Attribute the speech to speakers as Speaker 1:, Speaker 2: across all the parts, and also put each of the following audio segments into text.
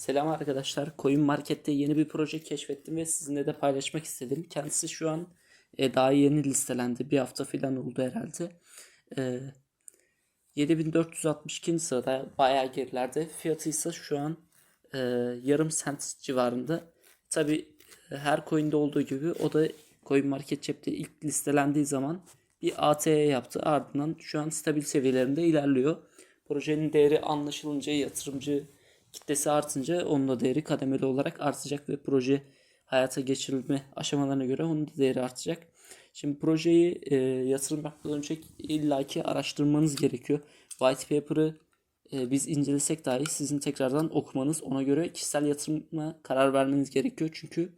Speaker 1: Selam arkadaşlar. Coin Market'te yeni bir proje keşfettim ve sizinle de paylaşmak istedim. Kendisi şu an e, daha yeni listelendi. Bir hafta falan oldu herhalde. E, 7462. sırada bayağı gerilerde. Fiyatı ise şu an e, yarım sent civarında. Tabi her coin'de olduğu gibi o da Coin Market Cep'te ilk listelendiği zaman bir ATE yaptı. Ardından şu an stabil seviyelerinde ilerliyor. Projenin değeri anlaşılınca yatırımcı kitlesi artınca onun da değeri kademeli olarak artacak ve proje hayata geçirilme aşamalarına göre onun da değeri artacak. Şimdi projeyi e, yatırım yapmadan önce illaki araştırmanız gerekiyor. White paper'ı e, biz incelesek dahi sizin tekrardan okumanız, ona göre kişisel yatırıma karar vermeniz gerekiyor. Çünkü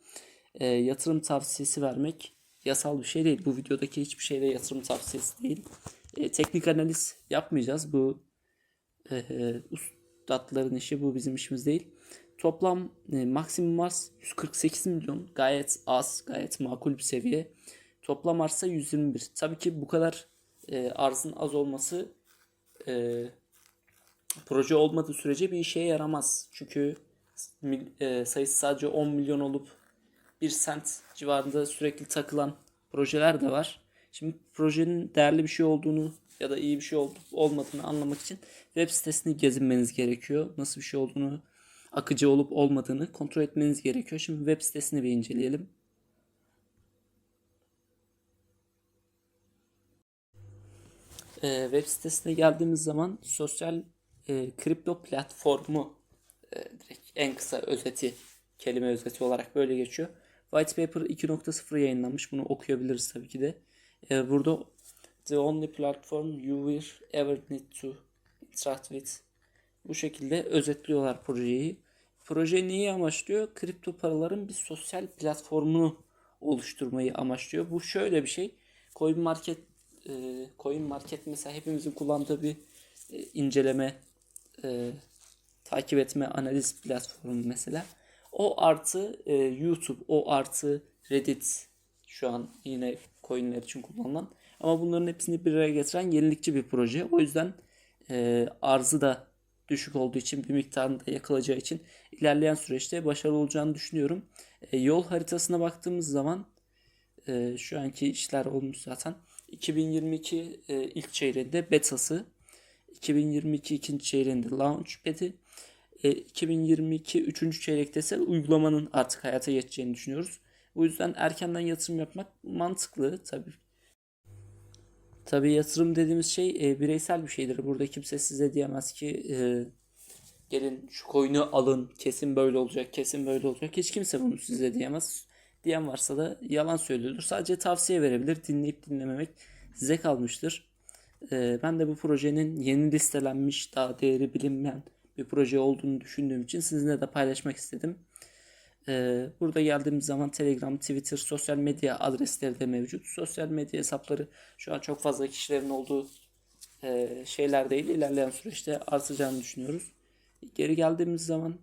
Speaker 1: e, yatırım tavsiyesi vermek yasal bir şey değil. Bu videodaki hiçbir şey de yatırım tavsiyesi değil. E, teknik analiz yapmayacağız. Bu e, e, üstadların işi bu bizim işimiz değil. Toplam e, maksimum arz 148 milyon. Gayet az, gayet makul bir seviye. Toplam arsa 121. Tabii ki bu kadar e, arzın az olması e, proje olmadığı sürece bir işe yaramaz. Çünkü e, sayısı sadece 10 milyon olup 1 sent civarında sürekli takılan projeler de var. Şimdi projenin değerli bir şey olduğunu ya da iyi bir şey olup olmadığını anlamak için web sitesini gezinmeniz gerekiyor. Nasıl bir şey olduğunu, akıcı olup olmadığını kontrol etmeniz gerekiyor. Şimdi web sitesini bir inceleyelim. Ee, web sitesine geldiğimiz zaman sosyal e, kripto platformu e, direkt en kısa özeti, kelime özeti olarak böyle geçiyor. White Paper 2.0 yayınlanmış. Bunu okuyabiliriz tabii ki de. E, burada The only platform you will ever need to interact with. Bu şekilde özetliyorlar projeyi. Proje neyi amaçlıyor? Kripto paraların bir sosyal platformunu oluşturmayı amaçlıyor. Bu şöyle bir şey. Coin Market e, Coin Market mesela hepimizin kullandığı bir e, inceleme e, takip etme analiz platformu mesela. O artı e, YouTube, o artı Reddit şu an yine coinler için kullanılan. Ama bunların hepsini bir araya getiren yenilikçi bir proje. O yüzden e, arzı da düşük olduğu için bir miktarında yakalayacağı için ilerleyen süreçte başarılı olacağını düşünüyorum. E, yol haritasına baktığımız zaman e, şu anki işler olmuş zaten. 2022 e, ilk çeyreğinde betası, 2022 ikinci çeyreğinde launchpad'i, e, 2022 üçüncü çeyrekte ise uygulamanın artık hayata geçeceğini düşünüyoruz. Bu yüzden erkenden yatırım yapmak mantıklı tabii. Tabii yatırım dediğimiz şey e, bireysel bir şeydir. Burada kimse size diyemez ki e, gelin şu coin'i alın kesin böyle olacak kesin böyle olacak. Hiç kimse bunu size diyemez. Diyen varsa da yalan söylüyordur. Sadece tavsiye verebilir. Dinleyip dinlememek size kalmıştır. E, ben de bu projenin yeni listelenmiş daha değeri bilinmeyen bir proje olduğunu düşündüğüm için sizinle de paylaşmak istedim. Ee, burada geldiğimiz zaman Telegram, Twitter, sosyal medya adresleri de mevcut. Sosyal medya hesapları şu an çok fazla kişilerin olduğu e, şeyler değil. İlerleyen süreçte artacağını düşünüyoruz. Geri geldiğimiz zaman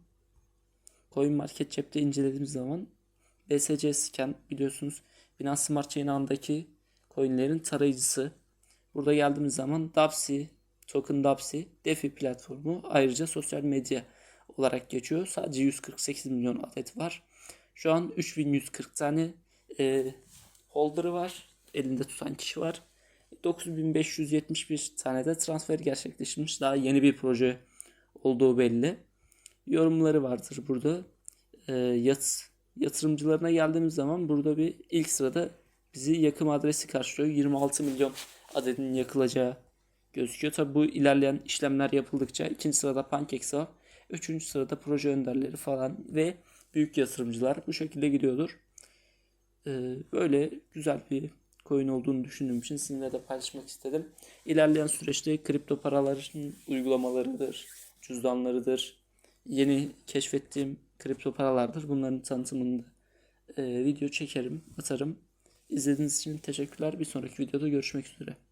Speaker 1: Coin Market Cep'te incelediğimiz zaman BSC Scan biliyorsunuz Binance Smart Chain ağındaki coinlerin tarayıcısı. Burada geldiğimiz zaman Dapsi, Token Dapsi, DeFi platformu ayrıca sosyal medya olarak geçiyor. Sadece 148 milyon adet var. Şu an 3140 tane e, holder'ı var. Elinde tutan kişi var. 9571 tane de transfer gerçekleştirmiş. Daha yeni bir proje olduğu belli. Yorumları vardır burada. E, yat, yatırımcılarına geldiğimiz zaman burada bir ilk sırada bizi yakım adresi karşılıyor. 26 milyon adedin yakılacağı gözüküyor. Tabi bu ilerleyen işlemler yapıldıkça ikinci sırada PancakeSwap, üçüncü sırada proje önderleri falan ve büyük yatırımcılar bu şekilde gidiyordur. Ee, böyle güzel bir coin olduğunu düşündüğüm için sizinle de paylaşmak istedim. İlerleyen süreçte kripto paraların uygulamalarıdır, cüzdanlarıdır, yeni keşfettiğim kripto paralardır. Bunların tanıtımını e, video çekerim, atarım. İzlediğiniz için teşekkürler. Bir sonraki videoda görüşmek üzere.